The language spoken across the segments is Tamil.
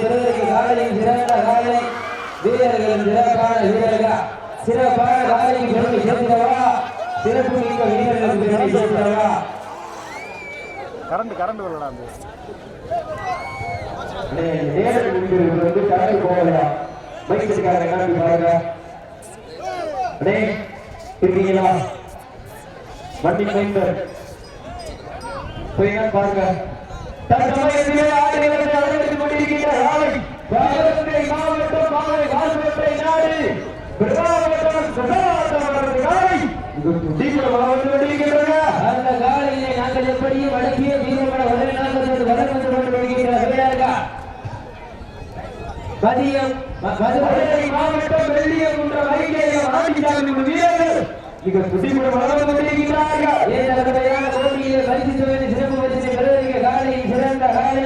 பெறுவதற்கு காலையில் சிறந்த காலை வீரர்கள் சிறப்பான வீரர்கள். சிறப்பான காலைக்கு பெருமை சேர்க்கிறவா சிறப்பு மிக்க வீரர்களுக்கு பெருமை சேர்க்கிறவா கரண்ட் கரண்ட் வரலாம் நேரடி முடிவு வந்து கரண்ட் போகலையா? பைக் இருக்காங்க என்ன பாருங்க அடே இருக்கீங்களா வண்டி மைந்தர் போய் பாருங்க. கொண்டிருக்கின்ற ராவை பாகத்தை மாவட்டம் மாலை வாசகத்தை நாடு பிரதாவட்டம் பிரதாவட்டம் ராவை இது துடிப்புல வந்து கொண்டிருக்கின்றன. அந்த காலையிலே நாங்கள் எப்படி வடக்கிய வீரர்களை உடனே நாங்கள் வளம் வந்து கொண்டு வருகின்ற வீரர்கள் மதியம் ம- மதுரை மதுரை மாவட்டம் வெள்ளியகுன்றம் வைகேயம் ஆண்டிச்சாமி வீரர்கள் மிக துடிப்புல வளர்ந்து கொண்டிருக்கிறார்கள் வீரர்களுடையான போட்டியிலே பரிசு தொகையை சிறப்பு பரிசினை பெறுவதற்கு காலையில் சிறந்த காலை.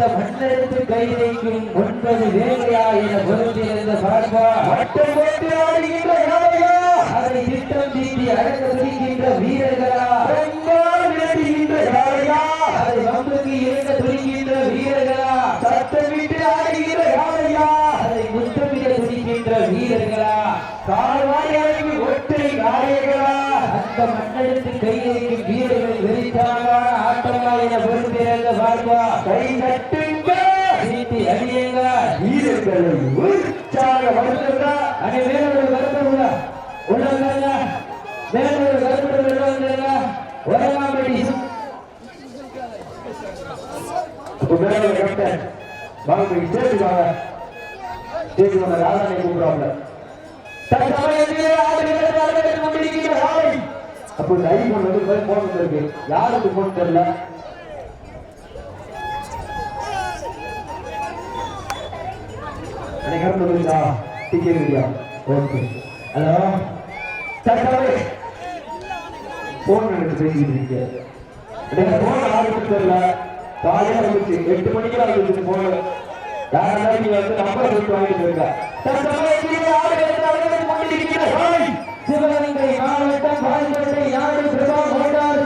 அந்த மண்ணெடுத்து கை வைக்கும் ஒன்பது வேலையா என பொருத்தியிருந்த பார்ப்பா வட்டம் போட்டு ஆடுகின்ற அதை திட்டம் தீட்டி அடக்க துடிக்கின்ற வீரர்களா? விளையாடுகின்ற காளையா அதை வம்புக்கு இறங்க துடிக்கின்ற வீரர்களா? சத்தமிட்டு ஆடுகின்ற காளையா அதை முத்தமிட துடிக்கின்ற வீரர்களா? கால் மாடுகளுக்கு ஒற்றை நாயகனா? அந்த மண்ணெடுத்து கை வைக்கும் வீரர்கள் ஆட்டமா என பொறுத்திருந்த பார்ப்பா கை தட்டுங்க. சீட்டி அடியுங்க. வீரர்களை உற்சாகப்படுத்துங்க அங்கே வேறொரு கருத்து உள்ள உள்ளவங்க வேறொரு கருத்து உள்ளங்க உலகாம்படி உடனே கேப்டன் வாங்க சேர்த்து வாங்க. சேர்த்து வாங்க. ராதானை கூப்பிடுவாங்க தற்சமயத்திலே ஆடுகிறது அப்போ இந்த ஐபோன் போன் வந்திருக்கு யாருக்கு போன் தெரியல நினைக்கிறேன் வந்துருச்சா டிக்கெட் இல்லையா ஓகே ஹலோ எடுத்து எனக்கு போன் ஆரம்பிச்சு தெரியல காலையில வந்துச்சு எட்டு மணிக்கு வந்துச்சு போன் யாரெல்லாம் நீங்க வந்து நம்பர் கொடுத்து வாங்கிட்டு இருக்க சிவகங்கை மாவட்டம் மோட்டார்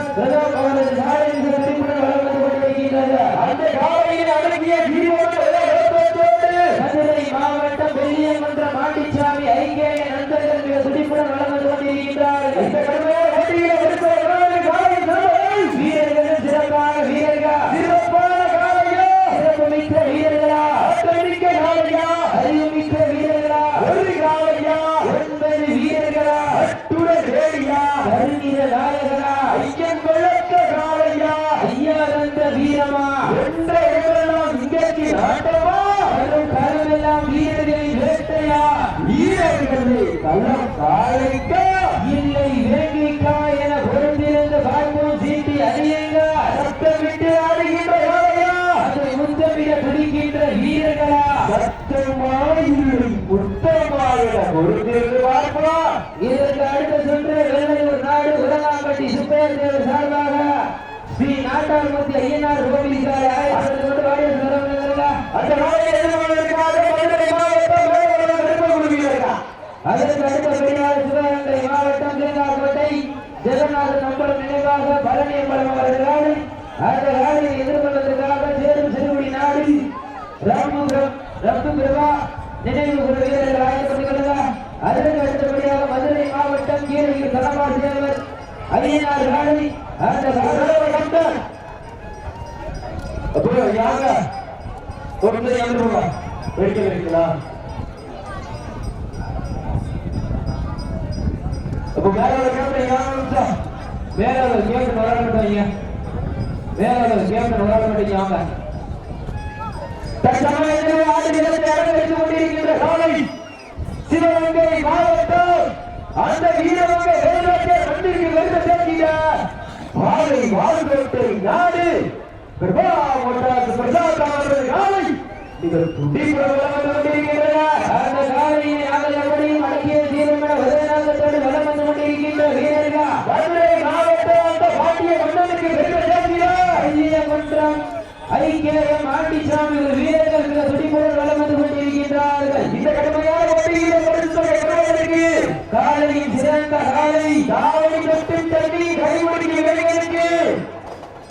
இதற்கு அடுத்த சுற்று வெள்ளையூர் நாடு உலகாம்பட்டி சுப்பையர் தேவர் சார்பாக ஸ்ரீ நாட்டார்மூர்த்தி ஐயனார் கோவிலிசாரை ஆயிரத்தி கொண்டு வாடிய சொல்லுங்க அந்த நாளைக்கு எதிர்கொள்வதற்காக மதுரை மாவட்டம் மேலவரம் விருப்ப குழுவினர்கள் அதற்கு அடுத்தபடியாக சிவகங்கை மாவட்டம் தேங்காய்கோட்டை ஜெகநாத நம்பர் நினைவாக பழனி அம்பலம் அவர்களால் அந்த நாளை எதிர்கொள்வதற்காக சேரும் சிறுகுடி நாடு. ராமபுரம் ரப்பு பிரபா நினைவு அதற்கு அடுத்தபடியாக அந்த காலை கவுண்டர் அப்புறம் யாங்க ஒரு நிமிஷம் யாங்க போங்க வைக்கலாம் அப்போ வேற ஒரு கேப்டன் யாங்க வேற ஒரு கேப்டன் வர வேற ஒரு கேப்டன் வர மாட்டீங்க அரங்கேற்றிக் கொண்டிருக்கின்ற காலை சிவகங்கை மாவட்டம் அந்த வீரமாக வேலுவத்தை மண்ணிற்கு வெறுத சேர்க்கிற வாழை வாழ்கோட்டை நாடு. பிரபா மொட்டாசு பிரசாத் அவர்கள் காலை நீங்கள் துடிப்புடன் வளம் வந்து கொண்டிருக்கின்றன அந்த காலையை நாங்கள் எப்படியும் அடக்கிய தீர்மென உதயநாதத்தோடு வலம் வந்து கொண்டிருக்கின்ற வீரர்கள். மதுரை மாவட்டம் அந்த பாண்டிய மன்னனுக்கு வெறுத சேர்க்கிறார் ஐயகுன்றம் ஐக்கியம் ஆண்டிசாமி வீரர்கள் துடிப்புடன் வலம் வந்து கொண்டிருக்கின்றார்கள். இந்த கடுமையான காலையின் சிறந்த காலை காலை தொட்டு தண்ணி கைமுடிக்கு இளைஞருக்கு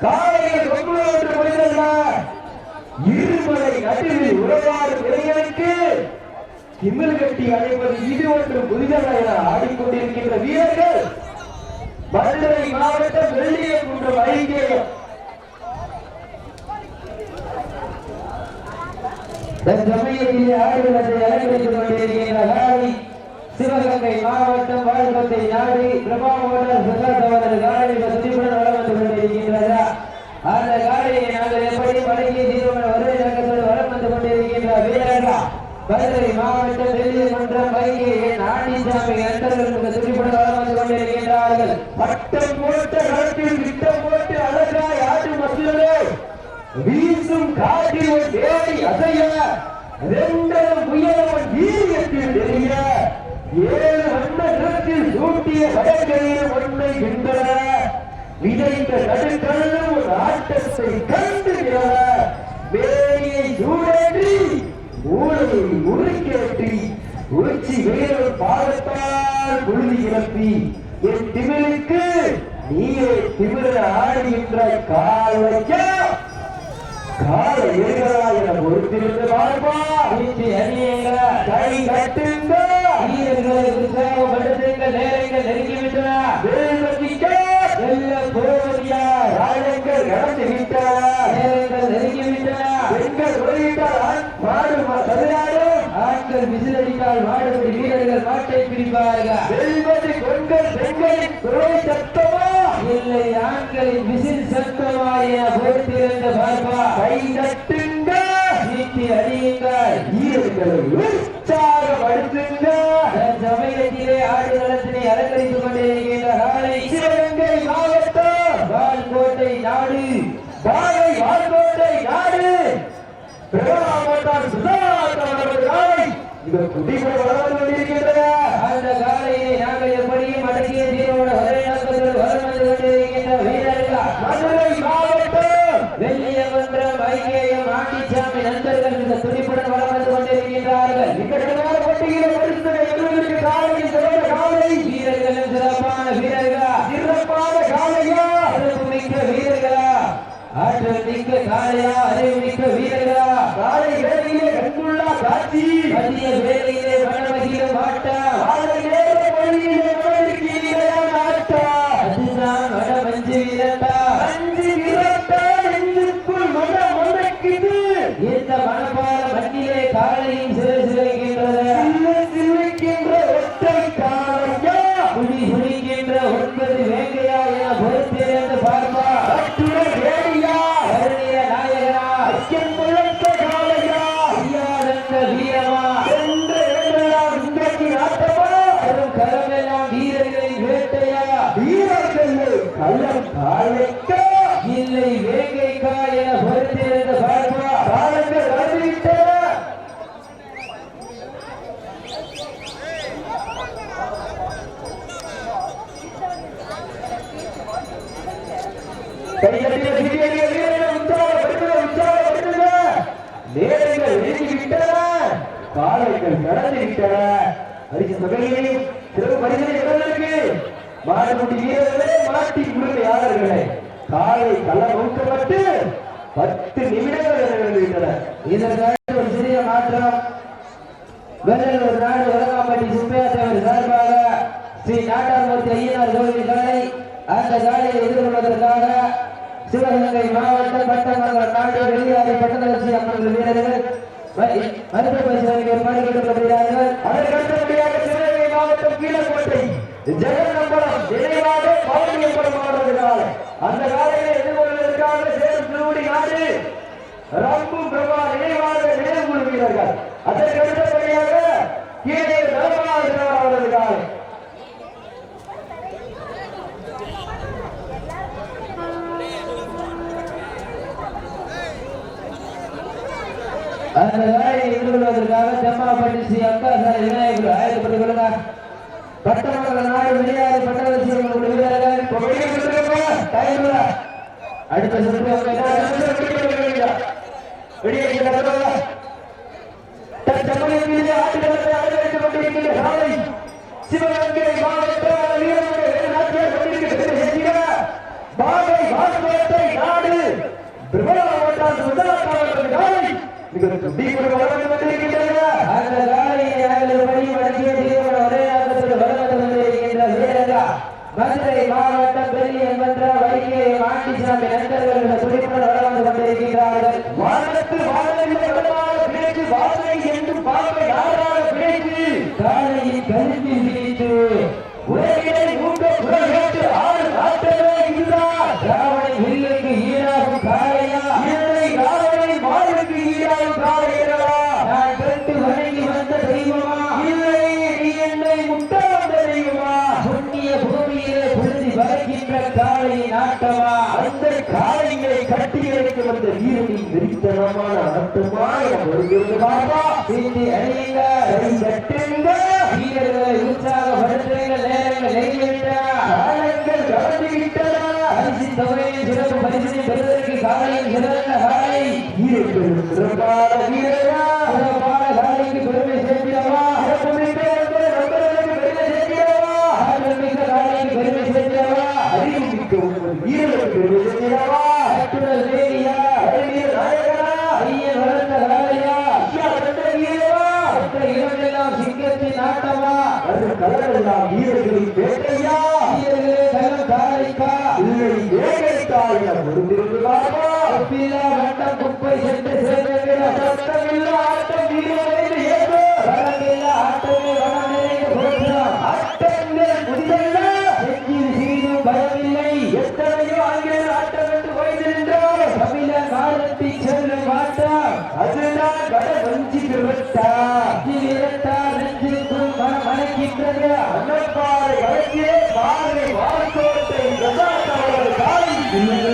காலையில் ஒன்று ஒன்று இருமலை நடுவில் உறவாடும் இளைஞருக்கு கிமில் கட்டி அழைப்பது இது ஒன்று புதிதல்ல என ஆடிக்கொண்டிருக்கின்ற வீரர்கள் மதுரை மாவட்டம் வெள்ளியகுன்றம் ஐக்கியம் தற்சமயத்திலே ஆடுகளத்தை அலங்கரித்துக் கொண்டிருக்கின்ற சிவகங்கை மாவட்டம் வாழ்வத்தை நாடு பிரபாமோட்டர் சுகாதவரது காலை துடிப்புடன் வளம் வந்து கொண்டிருக்கின்றதா அந்த காலையை நாங்கள் எப்படி வடக்கே தீர்மான வருகை நகரத்தோடு வளம் வந்து கொண்டிருக்கின்ற வீரர்களா மதுரை மாவட்டம் வெள்ளியகுன்றம் வைகை நாட்டிசாமி அன்பர்களுக்கு துடிப்புடன் வளம் வந்து கொண்டிருக்கின்றார்கள். பட்டம் போட்ட களத்தில் திட்டம் போட்டு அழகாய் ஆட்டு மக்களே வீசும் காட்டில் ஒரு தேடி அசைய ரெண்டரும் புயலவன் வீரியத்தில் தெரிகிற ஏழு வண்ண நிறத்தில் சூட்டிய வடக்கையில் ஒன்றை கின்றன விதைத்த நடுக்கடலும் ஒரு ஆட்டத்தை கண்டு வேலியை சூடேற்றி மூளையை முறுக்கேற்றி உச்சி வேறு பாதத்தால் புழுதி இழப்பி என் திமிழுக்கு நீயே திமிர ஆடுகின்ற காலையா கால எரிகளா என பொறுத்திருந்து பார்ப்பா வீட்டு அணியங்கள கை கட்டுங்க வீரர்களை உற்சாகப்படுத்துங்கள் நேரங்கள் நெருங்கிவிட்டன வேல்வதிக்க வெல்ல ராஜங்கள் நடந்து விட்டன நேரங்கள் நெருங்கிவிட்டன பெண்கள் ஆண்கள் விசிலடித்தால் மாடுபடி வீரர்கள் பெண்களின் குறை சத்தமா இல்லை ஆண்களின் விசில் பொறுத்திருந்த பார்ப்பா கை தட்டுங்க அடியுங்கள் வீரர்களை ஆடுகளத்தினை அலங்கரித்துக் கொண்டிருக்கின்ற காலை சிவகங்கை மாவட்டம் வால்கோட்டை நாடு. பாலை நாடு. இவர் வளர்ந்து கொண்டிருக்கின்றன. அந்த காலையை நாங்கள் எப்படியும் அடக்கிய கொண்டிருக்கின்ற வீரர்கள். மதுரை மாவட்டம் ஐக்கியம் ஆண்டிச்சாமி நண்பர்கள் இந்த துடிப்புடன் வளர்ந்து கொண்டிருக்கின்றார்கள் இந்த கடுமையான போட்டியிலே பரிசுகளை வெல்வதற்கு காலையில் சிறந்த காலை வீரர்களும் சிறப்பான வீரர்களா சிறப்பான காலையா சிறப்பு மிக்க வீரர்களா ஆற்றல் மிக்க காளையா அறிவு மிக்க வீரர்களா காலை வேலையிலே கண்டுள்ளா வேலையிலே அரிசி மகளிரே சிறப்பு பரிசனை எவர்களுக்கு மாடக்குடி வீரர்களே மாட்டி உரிமையாளர்களே காலை கல நூற்றப்பட்டு பத்து நிமிடங்கள் நிறைவேறுகின்றன ஒரு சிறிய மாற்றம். வேலூர் நாடு வடகாம்பட்டி சுப்பையா தேவர் சார்பாக ஸ்ரீ நாட்டார்மூர்த்தி ஐயனார் கோவில் கலை அந்த காலையை எதிர்கொள்வதற்காக சிவகங்கை மாவட்டம் பட்டமன்ற நாடு வெளியாறு பட்டண அம்மன் வீரர்கள் மருத்துவ பரிசோதனைக்கு வருமாறு கேட்டுக்கொள்கிறார்கள் அதற்கு அடுத்தபடியாக சிவகங்கை மாவட்டம் கீழக்கோட்டை ஜெகநம்பலம் நினைவாக பவுனியப்படம் ஆடுவதற்காக அந்த காலையில் எதிர்கொள்வதற்காக சேரும் திருவுடி நாடு ரொம்ப கொள்வதற்காக தெம்மலப்பட்டி ஸ்ரீ அங்காசார விநாயகர் ஆயுதப்பட்டுக் கொள்ளுங்க. பட்டமக்கள் நாடு விளையாடு பட்டவரிசி அடுத்த சிவகங்கை மாவட்டம் இஸ்லாமிய நண்பர்கள் இந்த துறைமுக நடந்து வானத்தில் வாழ மட்டுமா என பொறுத்திருந்து பார்ப்போம் சீட்டி அணியுங்க கை கட்டுங்க வீரர்களை உற்சாகப்படுத்துங்க நேரங்கள் நெருங்கிவிட்டா காலங்கள் கலந்துவிட்டதா அரிசி தொகையை சிறப்பு பரிசு பெறுவதற்கு காலையில் சிறந்த காலை வீரர்கள் நாட்டின் தலைவர்களாம் வீரர்களின் வேட்டையா வீரர்களே தங்கள் தாரிக்கா இல்லை வேட்டைக்கா அதுதான் வட வஞ்சி திருவட்டா இன்னும்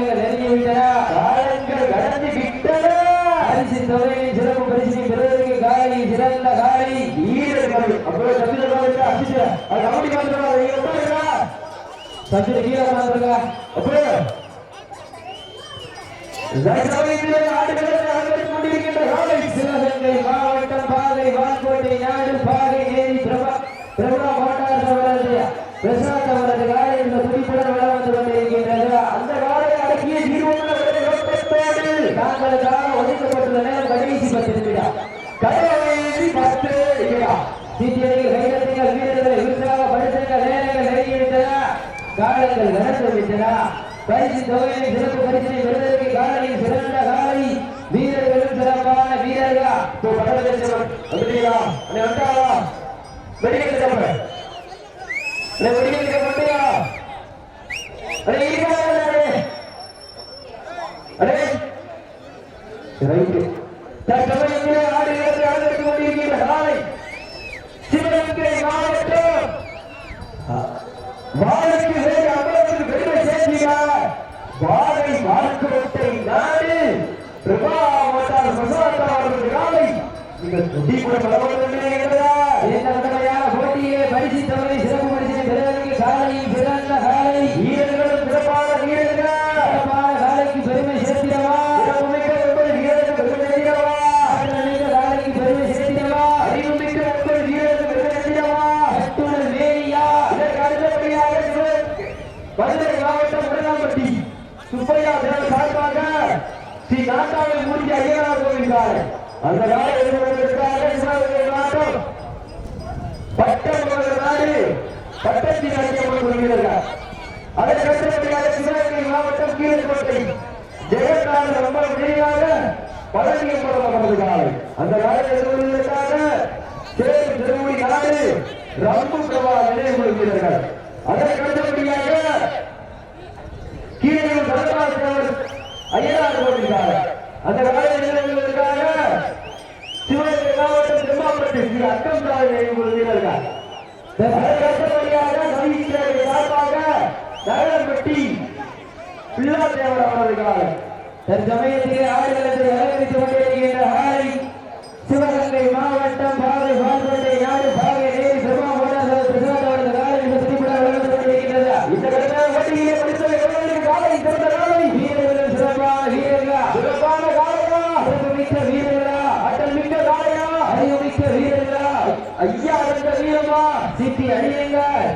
சஞ்சு கீழே வந்திருக்கா அப்படியே. ஆடுகளை கொண்டிருக்கின்ற மாவட்டம் பாதை வான்கோட்டை நாடு பாதை வீராக்கள் கணசோமித்தரா பரிசு தொகையை சிறப்பு பரிசினை விருதற்கு காரணி சிறந்த காலை வீரர்களும் சிறப்பான வீரர்களா? வெடிக்கிறது இந்த துடி கூட பலவர்கள் இந்த முதலையான போட்டியிலே பரிசு தவறை சிறப்பு பரிசினை பெறுவதற்கு காலையும் பிறந்த காலை வீரர்களும் சிறப்பான வீரர்கள் சிறப்பான காலைக்கு பெருமை சேர்த்திடவா சிறப்புமிக்க ஒன்பது வீரருக்கு பெருமை சேர்க்கிறவா ஆற்றல்மிக்க காலைக்கு பெருமை சேர்த்திடவா அறிவுமிக்க ஒன்பது வீரருக்கு பெருமை சேர்க்கிறவா கட்டுடல் வேலியா இதற்கு அடுத்தபடியாக சிவகங்கை மதுரை மாவட்டம் உடனாம்பட்டி சுப்பையா தேவர் சார்பாக ஸ்ரீ நாட்டாவில் மூர்த்தி ஐயனார் கோவிந்தார் அந்த கால எழுதுவதற்காக சிவகங்கை மாவட்டம் பட்டம் நாடு. பட்டத்தின் அடிக்கப்படும் கொள்கிறார்கள் அதற்கு அடுத்தபடியாக சிவகங்கை மாவட்டம் கீழக்கோட்டை ஜெகநாதன் ரொம்ப விரைவாக பழனி அந்த காலத்தில் எழுதுவதற்காக சேரும் திருமொழி நாடு ரம்பு பிரபா நினைவு அதற்கு அடுத்தபடியாக கீழே ஐயனார் கொள்கிறார் அந்த காலத்தில் அதற்கு அடுத்தபடியாக நவீன சார்பாக நகரம்பட்டி பிள்ளா தேவர் அவர்களுக்காக தற்சமயத்திலே ஆடுகளத்தை அலங்கரித்துக் ஐயா அந்த வீரமா? சித்தி அணியுங்கள்.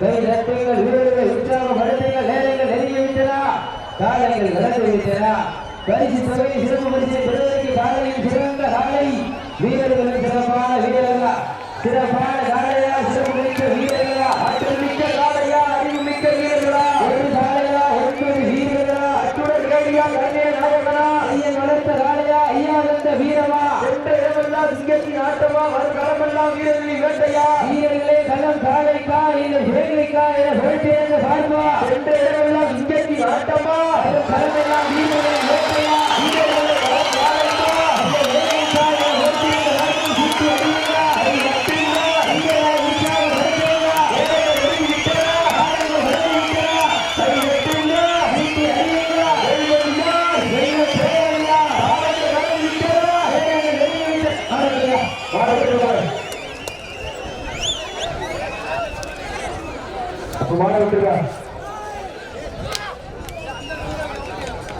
கை தட்டுங்கள் வீரர்கள் உற்சாகப்படுத்துங்கள் நேரங்கள் நெருங்கி விட்டதா? காலைகள் நடந்து விட்டதா? பரிசு தொகை சிறப்பு பரிசை பெறுவதற்கு காலையில் சிறந்த காலை. வீரர்களும் சிறப்பான வீரர்களா? சிறப்பான காலையா சிங்கத்தின் ஆட்டமா? வரும் களமெல்லாம் வீரர்களின் வேட்டையா? வீரர்களே களம் காலைக்கா இல்லை சிறைகளுக்கா என புரட்சியங்க பார்ப்பா